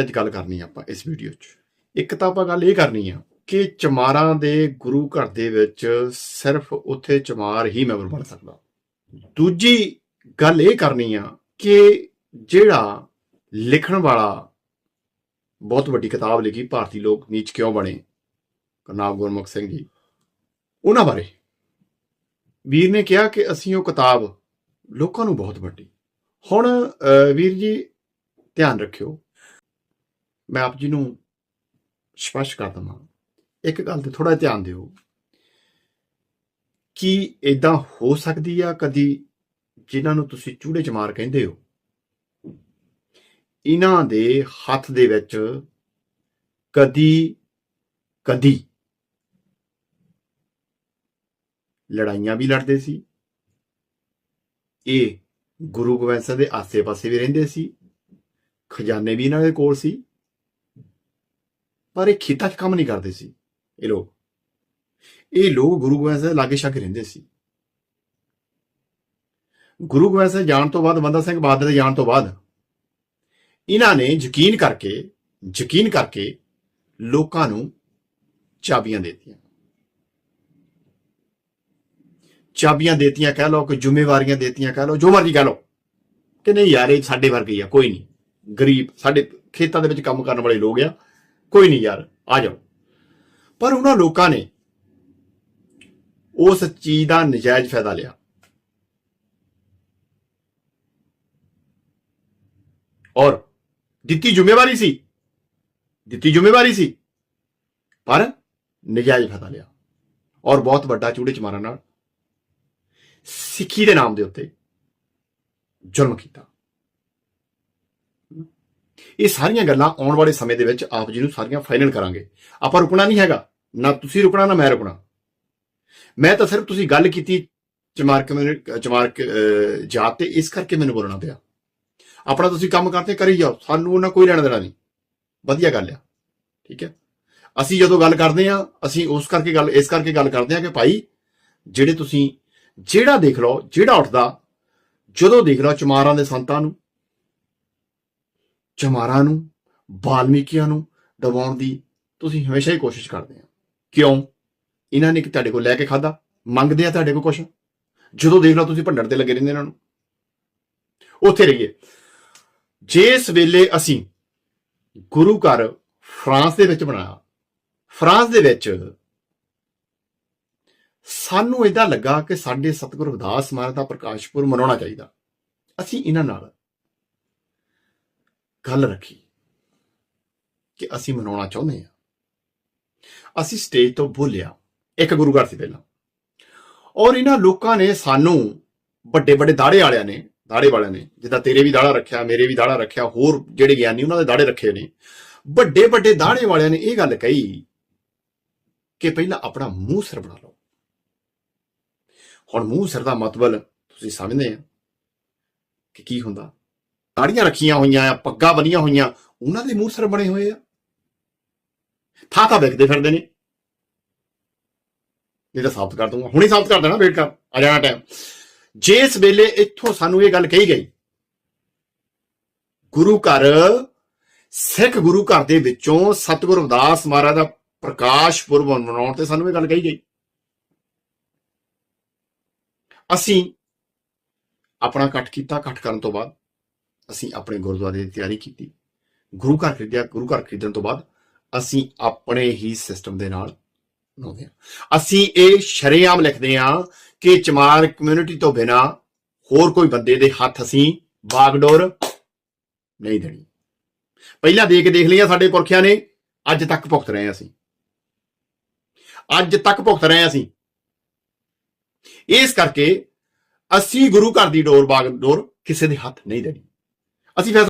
ਅੱਜ ਗੱਲ ਕਰਨੀ ਆਪਾਂ ਇਸ ਵੀਡੀਓ 'ਚ। ਇੱਕ ਤਾਂ ਆਪਾਂ ਗੱਲ ਇਹ ਕਰਨੀ ਆ ਕਿ ਚਮਾਰਾਂ ਦੇ ਗੁਰੂ ਘਰ ਦੇ ਵਿੱਚ ਸਿਰਫ ਉੱਥੇ ਚਮਾਰ ਹੀ ਮੈਂਬਰ ਬਣ ਸਕਦਾ। ਦੂਜੀ ਗੱਲ ਇਹ ਕਰਨੀ ਆ ਕਿ ਜਿਹੜਾ ਲਿਖਣ ਵਾਲਾ ਬਹੁਤ ਵੱਡੀ ਕਿਤਾਬ ਲਿਖੀ ਭਾਰਤੀ ਲੋਕ ਨੀਚ ਕਿਉਂ ਬਣੇ? ਕਰਨਾਮ ਗੁਰਮੁਖ ਸਿੰਘ ਜੀ। ਉਹਨਾਂ ਬਾਰੇ ਵੀਰ ਨੇ ਕਿਹਾ ਕਿ ਅਸੀਂ ਉਹ ਕਿਤਾਬ ਲੋਕਾਂ ਨੂੰ ਬਹੁਤ ਵੱਡੀ। ਹੁਣ ਅਹ, ਵੀਰ ਜੀ ਧਿਆਨ ਰੱਖਿਓ ਮੈਂ ਆਪ ਜੀ ਨੂੰ ਸਪਸ਼ਟ ਕਰ ਦਵਾਂ। ਇੱਕ ਗੱਲ ਤੇ ਥੋੜਾ ਧਿਆਨ ਦਿਓ। ਕਿ ਇਦਾਂ ਹੋ ਸਕਦੀ ਆ ਕਦੀ ਜਿਨ੍ਹਾਂ ਨੂੰ ਤੁਸੀਂ ਚੂੜੇ ਚਮਾਰ ਕਹਿੰਦੇ ਹੋ? ਇਹਨਾਂ ਦੇ ਹੱਥ ਦੇ ਵਿੱਚ ਕਦੀ ਕਦੀ ਲੜਾਈਆਂ ਵੀ ਲੜਦੇ ਸੀ। ਇਹ ਗੁਰੂ ਗੋਬਿੰਦ ਸਿੰਘ ਦੇ ਆਸੇ-ਪਾਸੇ ਵੀ ਰਹਿੰਦੇ ਸੀ। ਖਜ਼ਾਨੇ ਵੀ ਇਹਨਾਂ ਦੇ ਕੋਲ ਸੀ। ਪਰ ਇਹ ਖੇਤਾਂ 'ਚ ਕੰਮ ਨਹੀਂ ਕਰਦੇ ਸੀ, ਇਹ ਲੋਕ। ਇਹ ਲੋਕ ਗੁਰੂ ਗੋਬਿੰਦ ਸਿੰਘ ਲਾਗੇ ਛਾਗੇ ਰਹਿੰਦੇ ਸੀ। ਗੁਰੂ ਗੋਬਿੰਦ ਸਿੰਘ ਜਾਣ ਤੋਂ ਬਾਅਦ ਬੰਦਾ ਸਿੰਘ ਬਹਾਦਰ ਦੇ ਜਾਣ ਤੋਂ ਬਾਅਦ ਇਹਨਾਂ ਨੇ ਯਕੀਨ ਕਰਕੇ ਯਕੀਨ ਕਰਕੇ ਲੋਕਾਂ ਨੂੰ ਚਾਬੀਆਂ ਦੇਤੀਆਂ। ਚਾਬੀਆਂ ਦੇਤੀਆਂ ਕਹਿ ਲਓ ਕਿ ਜ਼ਿੰਮੇਵਾਰੀਆਂ ਦੇਤੀਆਂ ਕਹਿ ਲਓ, ਜੋ ਮਰਜ਼ੀ ਕਹਿ ਲਓ, ਕਿ ਨਹੀਂ ਯਾਰ, ਇਹ ਸਾਡੇ ਵਰਗੇ ਆ, ਕੋਈ ਨਹੀਂ। ਗਰੀਬ, ਸਾਡੇ ਖੇਤਾਂ ਦੇ ਵਿੱਚ ਕੰਮ ਕਰਨ ਵਾਲੇ ਲੋਕ ਆ ਕੋਈ ਨਹੀਂ ਯਾਰ, ਆ ਜਾਓ। ਪਰ ਉਹਨਾਂ ਲੋਕਾਂ ਨੇ ਉਸ ਚੀਜ਼ ਦਾ ਨਜਾਇਜ਼ ਫਾਇਦਾ ਲਿਆ। ਔਰ ਦਿੱਤੀ ਜ਼ਿੰਮੇਵਾਰੀ ਸੀ, ਦਿੱਤੀ ਜ਼ਿੰਮੇਵਾਰੀ ਸੀ, ਪਰ ਨਜਾਇਜ਼ ਫਾਇਦਾ ਲਿਆ। ਔਰ ਬਹੁਤ ਵੱਡਾ ਚੂੜੇ ਚ ਨਾਲ ਸਿੱਖੀ ਦੇ ਨਾਮ ਦੇ ਉੱਤੇ ਜ਼ੁਲਮ ਕੀਤਾ। ਇਹ ਸਾਰੀਆਂ ਗੱਲਾਂ ਆਉਣ ਵਾਲੇ ਸਮੇਂ ਦੇ ਵਿੱਚ ਆਪ ਜੀ ਨੂੰ ਸਾਰੀਆਂ ਫਾਈਨਲ ਕਰਾਂਗੇ। ਆਪਾਂ ਰੁਕਣਾ ਨਹੀਂ ਹੈਗਾ। ਨਾ ਤੁਸੀਂ ਰੁਕਣਾ, ਨਾ ਮੈਂ ਰੁਕਣਾ। ਮੈਂ ਤਾਂ ਸਿਰਫ ਤੁਸੀਂ ਗੱਲ ਕੀਤੀ ਚਮਾਰ ਕਮਿਊਨਿਟੀ ਚਮਾਰ ਜਾਤ ਤੇ ਇਸ ਕਰਕੇ ਮੈਨੂੰ ਬੋਲਣਾ ਪਿਆ। ਆਪਣਾ ਤੁਸੀਂ ਕੰਮ ਕਰਦੇ ਕਰੀ ਜਾਓ। ਸਾਨੂੰ ਉਹਨਾਂ ਕੋਈ ਲੈਣਾ ਦੇਣਾ ਨਹੀਂ। ਵਧੀਆ ਗੱਲ ਆ। ਠੀਕ ਹੈ? ਅਸੀਂ ਜਦੋਂ ਗੱਲ ਕਰਦੇ ਆ ਅਸੀਂ ਉਸ ਕਰਕੇ ਗੱਲ, ਇਸ ਕਰਕੇ ਗੱਲ ਕਰਦੇ ਆ ਕਿ ਭਾਈ, ਜਿਹੜੇ ਤੁਸੀਂ, ਜਿਹੜਾ ਦੇਖ ਲਓ, ਜਿਹੜਾ ਉੱਠਦਾ, ਜਦੋਂ ਦੇਖ ਲਓ ਚਮਾਰਾਂ ਦੇ ਸੰਤਾਂ ਨੂੰ ਚਮਾਰਾਂ ਨੂੰ ਬਾਲਮੀਕੀਆਂ ਨੂੰ ਦਬਾਉਣ ਦੀ ਤੁਸੀਂ ਹਮੇਸ਼ਾ ਹੀ ਕੋਸ਼ਿਸ਼ ਕਰਦੇ ਆ। ਕਿਉਂ? ਇਹਨਾਂ ਨੇ ਕਿ ਤੁਹਾਡੇ ਕੋਲ ਲੈ ਕੇ ਖਾਦਾ ਮੰਗਦੇ ਆ ਤੁਹਾਡੇ ਕੋਲ ਕੁਝ ਜਦੋਂ ਦੇਖ ਲਓ ਤੁਸੀਂ ਭੰਡਣ ਤੇ ਲੱਗੇ ਰਹਿੰਦੇ ਇਹਨਾਂ ਨੂੰ। ਉੱਥੇ ਰਹੀਏ। ਜਿਸ ਵੇਲੇ ਅਸੀਂ ਗੁਰੂ ਘਰ ਫਰਾਂਸ ਦੇ ਵਿੱਚ ਬਣਾਇਆ, ਫਰਾਂਸ ਦੇ ਵਿੱਚ ਸਾਨੂੰ ਇਦਾਂ ਲੱਗਾ ਕਿ ਸਾਡੇ ਸਤਿਗੁਰੂ ਰਵਿਦਾਸ ਮਹਾਰਾਜ ਦਾ ਪ੍ਰਕਾਸ਼ ਪੁਰਬ ਮਨਾਉਣਾ ਚਾਹੀਦਾ। ਅਸੀਂ ਇਹਨਾਂ ਨਾਲ ਗੱਲ ਰੱਖੀ ਕਿ ਅਸੀਂ ਮਨਾਉਣਾ ਚਾਹੁੰਦੇ ਹਾਂ। ਅਸੀਂ ਸਟੇਜ ਤੋਂ ਬੋਲਿਆ, ਇੱਕ ਗੁਰੂ ਘਰ ਸੀ ਪਹਿਲਾਂ। ਔਰ ਇਹਨਾਂ ਲੋਕਾਂ ਨੇ ਸਾਨੂੰ ਵੱਡੇ ਵੱਡੇ ਦਾੜੇ ਵਾਲਿਆਂ ਨੇ, ਦਾੜੇ ਵਾਲਿਆਂ ਨੇ, ਜਿੱਦਾਂ ਤੇਰੇ ਵੀ ਦਾੜਾ ਰੱਖਿਆ, ਮੇਰੇ ਵੀ ਦਾੜਾ ਰੱਖਿਆ, ਹੋਰ ਜਿਹੜੇ ਗਿਆਨੀ ਉਹਨਾਂ ਦੇ ਦਾੜੇ ਰੱਖੇ ਨੇ, ਵੱਡੇ ਵੱਡੇ ਦਾੜੇ ਵਾਲਿਆਂ ਨੇ ਇਹ ਗੱਲ ਕਹੀ ਕਿ ਪਹਿਲਾਂ ਆਪਣਾ ਮੂੰਹ ਸਿਰ ਬਣਾ ਲਓ। ਹੁਣ ਮੂੰਹ ਸਿਰ ਦਾ ਮਤਲਬ ਤੁਸੀਂ ਸਮਝਦੇ ਆ ਕਿ ਕੀ ਹੁੰਦਾ? ਦਾੜੀਆਂ ਰੱਖੀਆਂ ਹੋਈਆਂ ਆ, ਪੱਗਾਂ ਬੰਨੀਆਂ ਹੋਈਆਂ, ਉਹਨਾਂ ਦੇ ਮੂੰਹ ਸਿਰ ਬਣੇ ਹੋਏ ਆ। ਥਾਂ ਥਾਂ ਵੇਖਦੇ ਫਿਰਦੇ ਨੇ। ਇਹ ਤਾਂ ਸਾਬਤ ਕਰ ਦੂੰਗਾ ਹੁਣੇ ਸਾਬਤ ਕਰ ਦੇਣਾ, ਵੇਟ ਕਰ, ਆ ਜਾਣਾ ਟਾਈਮ ਜਿਸ ਵੇਲੇ ਇੱਥੋਂ ਸਾਨੂੰ ਇਹ ਗੱਲ ਕਹੀ ਗਈ, ਗੁਰੂ ਘਰ, ਸਿੱਖ ਗੁਰੂ ਘਰ ਦੇ ਵਿੱਚੋਂ ਸਤਿਗੁਰੂ ਰਵਿਦਾਸ ਮਹਾਰਾਜ ਦਾ ਪ੍ਰਕਾਸ਼ ਪੁਰਬ ਮਨਾਉਣ ਤੇ ਸਾਨੂੰ ਇਹ ਗੱਲ ਕਹੀ ਗਈ। ਅਸੀਂ ਆਪਣਾ ਇਕੱਠ ਕੀਤਾ, ਇਕੱਠ ਕਰਨ ਤੋਂ ਬਾਅਦ ਅਸੀਂ ਆਪਣੇ ਗੁਰਦੁਆਰੇ ਦੀ ਤਿਆਰੀ ਕੀਤੀ। ਗੁਰੂ ਘਰ ਖਰੀਦਿਆ, ਗੁਰੂ ਘਰ ਖਰੀਦਣ ਤੋਂ ਬਾਅਦ ਅਸੀਂ ਆਪਣੇ ਹੀ ਸਿਸਟਮ ਦੇ ਨਾਲ ਬਣਾਉਂਦੇ ਹਾਂ। ਅਸੀਂ ਇਹ ਸ਼ਰੇਆਮ ਲਿਖਦੇ ਹਾਂ ਕਿ ਚਮਾਰ ਕਮਿਊਨਿਟੀ ਤੋਂ ਬਿਨਾ ਹੋਰ ਕੋਈ ਬੰਦੇ ਦੇ ਹੱਥ ਅਸੀਂ ਬਾਗਡੋਰ ਨਹੀਂ ਦੇਣੀ। ਪਹਿਲਾਂ ਦੇ ਕੇ ਦੇਖ ਲਿਆ ਸਾਡੇ ਪੁਰਖਿਆਂ ਨੇ, ਅੱਜ ਤੱਕ ਭੁਗਤ ਰਹੇ ਹਾਂ ਅਸੀਂ। ਅੱਜ ਤੱਕ ਭੁਗਤ ਰਹੇ ਹਾਂ ਅਸੀਂ। ਇਸ ਕਰਕੇ ਅਸੀਂ ਗੁਰੂ ਘਰ ਦੀ ਡੋਰ ਬਾਗ ਡੋਰ ਕਿਸੇ ਦੇ ਹੱਥ ਨਹੀਂ ਦੇਣੀ। ਅਸੀਂ ਫੈਸਲਾ